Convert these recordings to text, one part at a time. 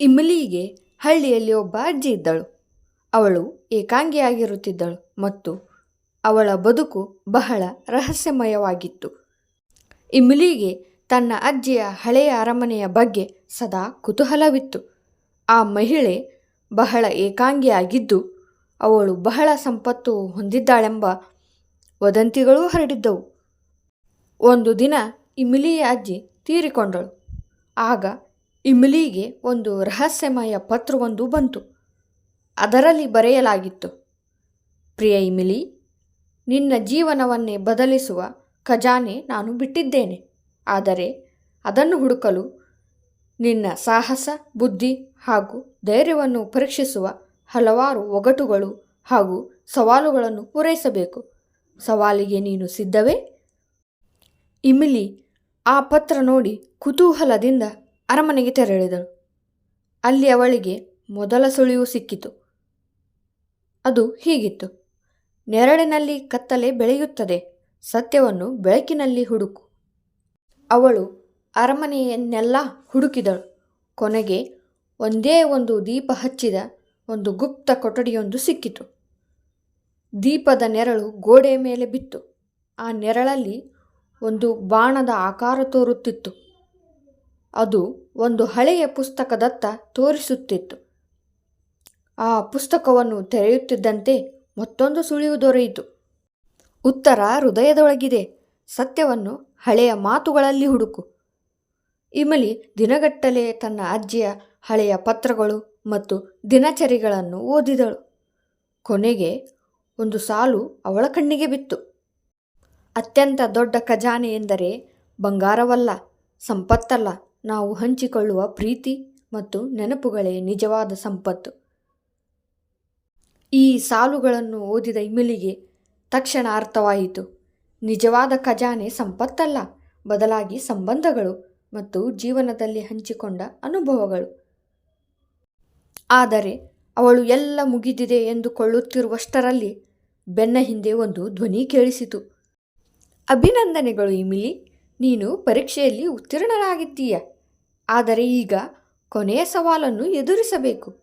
ಇಮ್ಲಿಗೆ ಹಳ್ಳಿಯಲ್ಲಿ ಒಬ್ಬ ಅಜ್ಜಿ ಇದ್ದಳು. ಅವಳು ಏಕಾಂಗಿಯಾಗಿರುತ್ತಿದ್ದಳು ಮತ್ತು ಅವಳ ಬದುಕು ಬಹಳ ರಹಸ್ಯಮಯವಾಗಿತ್ತು. ಇಮ್ಲಿಗೆ ತನ್ನ ಅಜ್ಜಿಯ ಹಳೆಯ ಅರಮನೆಯ ಬಗ್ಗೆ ಸದಾ ಕುತೂಹಲವಿತ್ತು. ಆ ಮಹಿಳೆ ಬಹಳ ಏಕಾಂಗಿಯಾಗಿದ್ದು ಅವಳು ಬಹಳ ಸಂಪತ್ತು ಹೊಂದಿದ್ದಾಳೆಂಬ ವದಂತಿಗಳೂ ಹರಡಿದ್ದವು. ಒಂದು ದಿನ ಇಮ್ಲಿಯ ಅಜ್ಜಿ ತೀರಿಕೊಂಡಳು. ಆಗ ಇಮ್ಲಿಗೆ ಒಂದು ರಹಸ್ಯಮಯ ಪತ್ರವೊಂದು ಬಂತು. ಅದರಲ್ಲಿ ಬರೆಯಲಾಗಿತ್ತು, ಪ್ರಿಯ ಇಮಿಲಿ, ನಿನ್ನ ಜೀವನವನ್ನೇ ಬದಲಿಸುವ ಖಜಾನೆ ನಾನು ಬಿಟ್ಟಿದ್ದೇನೆ. ಆದರೆ ಅದನ್ನು ಹುಡುಕಲು ನಿನ್ನ ಸಾಹಸ, ಬುದ್ಧಿ ಹಾಗೂ ಧೈರ್ಯವನ್ನು ಪರೀಕ್ಷಿಸುವ ಹಲವಾರು ಒಗಟುಗಳು ಹಾಗೂ ಸವಾಲುಗಳನ್ನು ಪೂರೈಸಬೇಕು. ಸವಾಲಿಗೆ ನೀನು ಸಿದ್ಧವೇ? ಇಮಿಲಿ ಆ ಪತ್ರ ನೋಡಿ ಕುತೂಹಲದಿಂದ ಅರಮನೆಗೆ ತೆರಳಿದಳು. ಅಲ್ಲಿ ಅವಳಿಗೆ ಮೊದಲ ಸುಳಿವು ಸಿಕ್ಕಿತು. ಅದು ಹೀಗಿತ್ತು. ನೆರಳಿನಲ್ಲಿ ಕತ್ತಲೆ ಬೆಳೆಯುತ್ತದೆ. ಸತ್ಯವನ್ನು ಬೆಳಕಿನಲ್ಲಿ ಹುಡುಕು. ಅವಳು ಅರಮನೆಯನ್ನೆಲ್ಲ ಹುಡುಕಿದಳು. ಕೊನೆಗೆ ಒಂದೇ ಒಂದು ದೀಪ ಹಚ್ಚಿದ ಒಂದು ಗುಪ್ತ ಕೊಠಡಿಯೊಂದು ಸಿಕ್ಕಿತು. ದೀಪದ ನೆರಳು ಗೋಡೆಯ ಮೇಲೆ ಬಿತ್ತು. ಆ ನೆರಳಲ್ಲಿ ಒಂದು ಬಾಣದ ಆಕಾರ ತೋರುತ್ತಿತ್ತು. ಅದು ಒಂದು ಹಳೆಯ ಪುಸ್ತಕದತ್ತ ತೋರಿಸುತ್ತಿತ್ತು. ಆ ಪುಸ್ತಕವನ್ನು ತೆರೆಯುತ್ತಿದ್ದಂತೆ ಮತ್ತೊಂದು ಸುಳಿವು ದೊರೆಯಿತು. ಉತ್ತರ ಹೃದಯದೊಳಗಿದೆ. ಸತ್ಯವನ್ನು ಹಳೆಯ ಮಾತುಗಳಲ್ಲಿ ಹುಡುಕು. ಇಮಲಿ ದಿನಗಟ್ಟಲೆ ತನ್ನ ಅಜ್ಜಿಯ ಹಳೆಯ ಪತ್ರಗಳು ಮತ್ತು ದಿನಚರಿಗಳನ್ನು ಓದಿದಳು. ಕೊನೆಗೆ ಒಂದು ಸಾಲು ಅವಳ ಕಣ್ಣಿಗೆ ಬಿತ್ತು. ಅತ್ಯಂತ ದೊಡ್ಡ ಖಜಾನೆ ಎಂದರೆ ಬಂಗಾರವಲ್ಲ, ಸಂಪತ್ತಲ್ಲ. ನಾವು ಹಂಚಿಕೊಳ್ಳುವ ಪ್ರೀತಿ ಮತ್ತು ನೆನಪುಗಳೇ ನಿಜವಾದ ಸಂಪತ್ತು. ಈ ಸಾಲುಗಳನ್ನು ಓದಿದ ಇಮಿಲಿಗೆ ತಕ್ಷಣ ಅರ್ಥವಾಯಿತು. ನಿಜವಾದ ಖಜಾನೆ ಸಂಪತ್ತಲ್ಲ, ಬದಲಾಗಿ ಸಂಬಂಧಗಳು ಮತ್ತು ಜೀವನದಲ್ಲಿ ಹಂಚಿಕೊಂಡ ಅನುಭವಗಳು. ಆದರೆ ಅವಳು ಎಲ್ಲ ಮುಗಿದಿದೆ ಎಂದುಕೊಳ್ಳುತ್ತಿರುವಷ್ಟರಲ್ಲಿ ಬೆನ್ನ ಹಿಂದೆ ಒಂದು ಧ್ವನಿ ಕೇಳಿಸಿತು. ಅಭಿನಂದನೆಗಳು ಇಮಿಲಿ, ನೀನು ಪರೀಕ್ಷೆಯಲ್ಲಿ ಉತ್ತೀರ್ಣರಾಗಿದ್ದೀಯ. ಆದರೆ ಈಗ ಕೊನೆಯ ಸವಾಲನ್ನು ಎದುರಿಸಬೇಕು.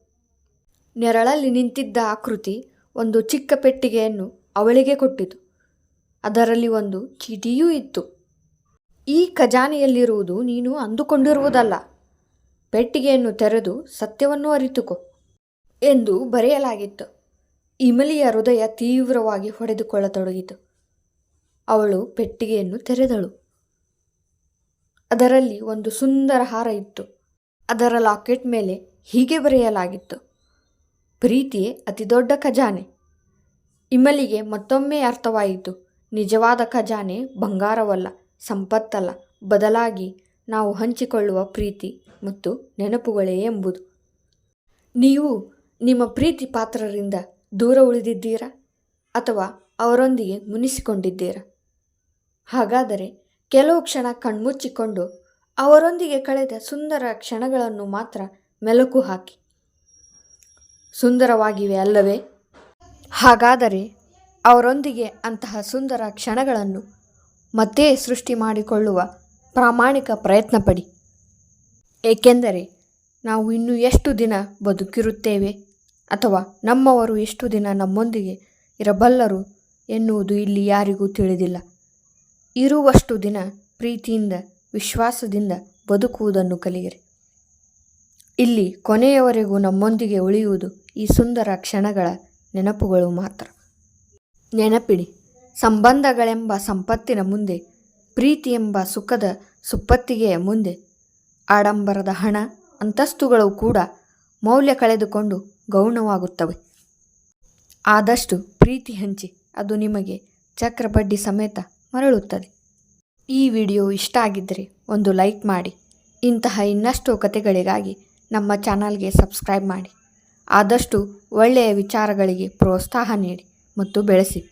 ನೆರಳಲ್ಲಿ ನಿಂತಿದ್ದ ಆಕೃತಿ ಒಂದು ಚಿಕ್ಕ ಪೆಟ್ಟಿಗೆಯನ್ನು ಅವಳಿಗೆ ಕೊಟ್ಟಿತು. ಅದರಲ್ಲಿ ಒಂದು ಚೀಟಿಯೂ ಇತ್ತು. ಈ ಖಜಾನೆಯಲ್ಲಿರುವುದು ನೀನು ಅಂದುಕೊಂಡಿರುವುದಲ್ಲ. ಪೆಟ್ಟಿಗೆಯನ್ನು ತೆರೆದು ಸತ್ಯವನ್ನು ಅರಿತುಕೋ ಎಂದು ಬರೆಯಲಾಗಿತ್ತು. ಇಮಲಿಯ ಹೃದಯ ತೀವ್ರವಾಗಿ ಹೊಡೆದುಕೊಳ್ಳತೊಡಗಿತು. ಅವಳು ಪೆಟ್ಟಿಗೆಯನ್ನು ತೆರೆದಳು. ಅದರಲ್ಲಿ ಒಂದು ಸುಂದರ ಹಾರ ಇತ್ತು. ಅದರ ಲಾಕೆಟ್ ಮೇಲೆ ಹೀಗೆ ಬರೆಯಲಾಗಿತ್ತು. ಪ್ರೀತಿಯೇ ಅತಿದೊಡ್ಡ ಖಜಾನೆ. ಇಮಲಿಗೆ ಮತ್ತೊಮ್ಮೆ ಅರ್ಥವಾಯಿತು. ನಿಜವಾದ ಖಜಾನೆ ಬಂಗಾರವಲ್ಲ, ಸಂಪತ್ತಲ್ಲ, ಬದಲಾಗಿ ನಾವು ಹಂಚಿಕೊಳ್ಳುವ ಪ್ರೀತಿ ಮತ್ತು ನೆನಪುಗಳೇ ಎಂಬುದು. ನೀವು ನಿಮ್ಮ ಪ್ರೀತಿ ಪಾತ್ರರಿಂದ ದೂರ ಉಳಿದಿದ್ದೀರಾ ಅಥವಾ ಅವರೊಂದಿಗೆ ಮುನಿಸಿಕೊಂಡಿದ್ದೀರಾ? ಹಾಗಾದರೆ ಕೆಲವು ಕ್ಷಣ ಕಣ್ಮುಚ್ಚಿಕೊಂಡು ಅವರೊಂದಿಗೆ ಕಳೆದ ಸುಂದರ ಕ್ಷಣಗಳನ್ನು ಮಾತ್ರ ಮೆಲುಕು ಹಾಕಿ. ಸುಂದರವಾಗಿವೆ ಅಲ್ಲವೇ? ಹಾಗಾದರೆ ಅವರೊಂದಿಗೆ ಅಂತಹ ಸುಂದರ ಕ್ಷಣಗಳನ್ನು ಮತ್ತೆ ಸೃಷ್ಟಿ ಮಾಡಿಕೊಳ್ಳುವ ಪ್ರಾಮಾಣಿಕ ಪ್ರಯತ್ನ ಪಡಿ ಏಕೆಂದರೆ ನಾವು ಇನ್ನೂ ಎಷ್ಟು ದಿನ ಬದುಕಿರುತ್ತೇವೆ ಅಥವಾ ನಮ್ಮವರು ಎಷ್ಟು ದಿನ ನಮ್ಮೊಂದಿಗೆ ಇರಬಲ್ಲರು ಎನ್ನುವುದು ಇಲ್ಲಿ ಯಾರಿಗೂ ತಿಳಿದಿಲ್ಲ. ಇರುವಷ್ಟು ದಿನ ಪ್ರೀತಿಯಿಂದ, ವಿಶ್ವಾಸದಿಂದ ಬದುಕುವುದನ್ನು ಕಲಿಯಿರಿ. ಇಲ್ಲಿ ಕೊನೆಯವರೆಗೂ ನಮ್ಮೊಂದಿಗೆ ಉಳಿಯುವುದು ಈ ಸುಂದರ ಕ್ಷಣಗಳ ನೆನಪುಗಳು ಮಾತ್ರ. ನೆನಪಿಡಿ, ಸಂಬಂಧಗಳೆಂಬ ಸಂಪತ್ತಿನ ಮುಂದೆ ಪ್ರೀತಿ ಎಂಬ ಸುಖದ ಸುಪ್ಪತ್ತಿಗೆಯ ಮುಂದೆ, ಆಡಂಬರದ ಹಣ, ಅಂತಸ್ತುಗಳು ಕೂಡ ಮೌಲ್ಯ ಕಳೆದುಕೊಂಡು ಗೌಣವಾಗುತ್ತವೆ. ಆದಷ್ಟು ಪ್ರೀತಿ ಹಂಚಿ, ಅದು ನಿಮಗೆ ಚಕ್ರಬಡ್ಡಿ ಸಮೇತ ಮರಳುತ್ತದೆ. ಈ ವಿಡಿಯೋ ಇಷ್ಟ ಆಗಿದ್ದರೆ ಒಂದು ಲೈಕ್ ಮಾಡಿ. ಇಂತಹ ಇನ್ನಷ್ಟು ಕಥೆಗಳಿಗಾಗಿ ನಮ್ಮ ಚಾನಲ್ಗೆ ಸಬ್ಸ್ಕ್ರೈಬ್ ಮಾಡಿ. ಆದಷ್ಟು ಒಳ್ಳೆಯ ವಿಚಾರಗಳಿಗೆ ಪ್ರೋತ್ಸಾಹ ನೀಡಿ ಮತ್ತು ಬೆಳೆಸಿ.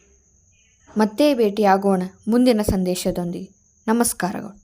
ಮತ್ತೆ ಭೇಟಿಯಾಗೋಣ ಮುಂದಿನ ಸಂದೇಶದೊಂದಿಗೆ. ನಮಸ್ಕಾರಗಳು.